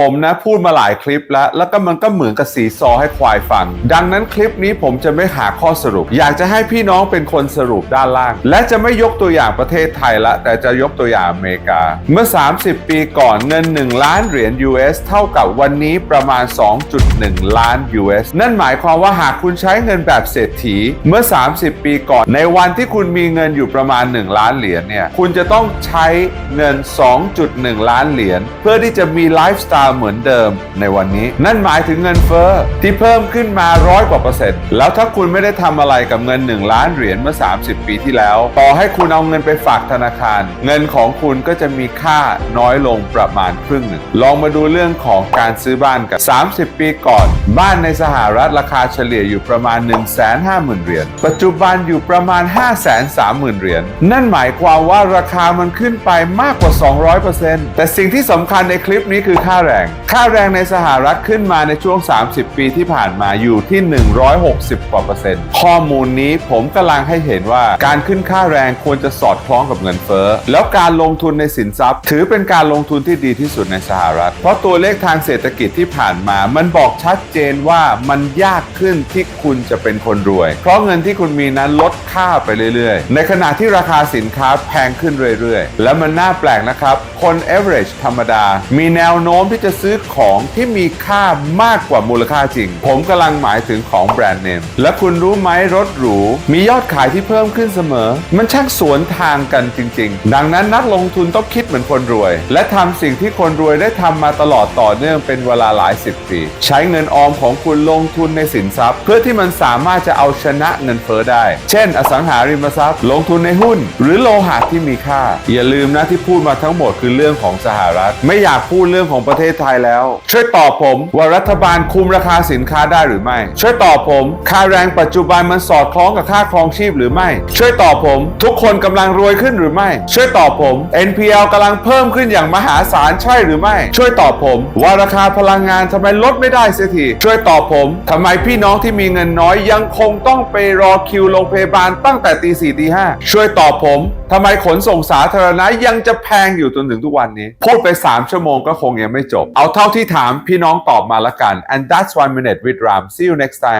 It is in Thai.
ผมนะพูดมาหลายคลิปแล้ว แล้วก็มันก็เหมือนกับสีซอให้ควายฟัง ดังนั้นคลิปนี้ผมจะไม่หาข้อสรุป อยากจะให้พี่น้องเป็นคนสรุปด้านล่าง และจะไม่ยกตัวอย่างประเทศไทยละ แต่จะยกตัวอย่างอเมริกา เมื่อ 30 ปีก่อนเงิน 1 ล้านเหรียญ US เท่ากับวันนี้ประมาณ 2.1 ล้าน US นั่นหมายความว่าหากคุณใช้เงินแบบเศรษฐีเมื่อ 30 ปีก่อน ในวันที่คุณมีเงินอยู่ประมาณ 1 ล้านเหรียญเนี่ยคุณจะต้องใช้เงิน 2.1 ล้านเหรียญเพื่อที่จะมีไลฟ์สไตล์เหมือนเดิมในวันนี้ นั่นหมายถึงเงินเฟ้อที่เพิ่มขึ้นมาร้อยกว่าเปอร์เซ็นต์แล้วถ้าคุณไม่ได้ทำอะไรกับเงิน 1 ล้านเหรียญเมื่อ 30 ปีที่แล้ว ต่อให้คุณเอาเงินไปฝากธนาคาร เงินของคุณก็จะมีค่าน้อยลงประมาณครึ่งหนึ่งลองมาดูเรื่องของการซื้อบ้านกัน 30 ปีก่อน บ้านในสหรัฐราคาเฉลี่ยอยู่ประมาณ 150,000เหรียญปัจจุบันอยู่ประมาณ 530,000เหรียญนั่นหมายความว่าราคามันขึ้นไปมากกว่า 200%แต่สิ่งที่สำคัญในคลิปนี้คือค่าแรงค่าแรงในสหรัฐขึ้นมาในช่วง 30 ปีที่ผ่านมาอยู่ที่ 160 กว่าเปอร์เซ็นต์ ข้อมูลนี้ผมกำลังให้เห็นว่าการขึ้นค่าแรงควรจะสอดคล้องกับเงินเฟ้อ แล้วการลงทุนในสินทรัพย์ ถือเป็นการลงทุนที่ดีที่สุดในสหรัฐ เพราะตัวเลขทางเศรษฐกิจที่ผ่านมา มันบอกชัดเจนว่ามันยากขึ้นที่คุณจะเป็นคนรวย เพราะเงินที่คุณมีนั้นลดค่าไปเรื่อยๆ ในขณะที่ราคาสินค้าแพงขึ้นเรื่อยๆ และมันน่าแปลกนะครับ คน average ธรรมดา มีแนวโน้มที่จะซื้อของที่มีค่ามากกว่ามูลค่าจริง ผมกำลังหมายถึงของแบรนด์เนม และคุณรู้ไหมรถหรู มียอดขายที่เพิ่มขึ้นเสมอ มันช่างสวนทางกันจริง ๆ ดังนั้นนักลงทุนต้องคิดเหมือนคนรวย และทำสิ่งที่คนรวยได้ทำมาตลอดต่อเนื่องเป็นเวลาหลายสิบปี ใช้เงินออมของคุณลงทุนในสินทรัพย์ เพื่อที่มันสามารถจะเอาชนะเงินเฟ้อได้ เช่น อสังหาริมทรัพย์ ลงทุนในหุ้น หรือโลหะที่มีค่า อย่าลืมนะที่พูดมาทั้งหมดคือเรื่องของสหรัฐ ไม่อยากพูดเรื่องของประเทศไทยแล้ว ช่วยตอบผมว่ารัฐบาลคุมราคาสินค้าได้หรือไม่ ช่วยตอบผม ค่าแรงปัจจุบันมันสอดคล้องกับค่าครองชีพหรือไม่ ช่วยตอบผม ทุกคนกำลังรวยขึ้นหรือไม่ ช่วยตอบผม NPL กำลังเพิ่มขึ้นอย่างมหาศาลใช่หรือไม่ ช่วยตอบผม ว่าราคาพลังงานทำไมลดไม่ได้เสียทีช่วยตอบผมทำไมพี่น้องที่มีเงินน้อยยังคงต้องไปรอคิวโรงพยาบาลตั้งแต่ตีสี่ตีห้าช่วยตอบผม ทำไมขนส่งสาธารณะยังจะแพงอยู่จนถึงทุกวันนี้ พูดไป 3 ชั่วโมงก็คงยังไม่จบ เอาเท่าที่ถามพี่น้องตอบมาละกัน and that's one minute with Ram see you next time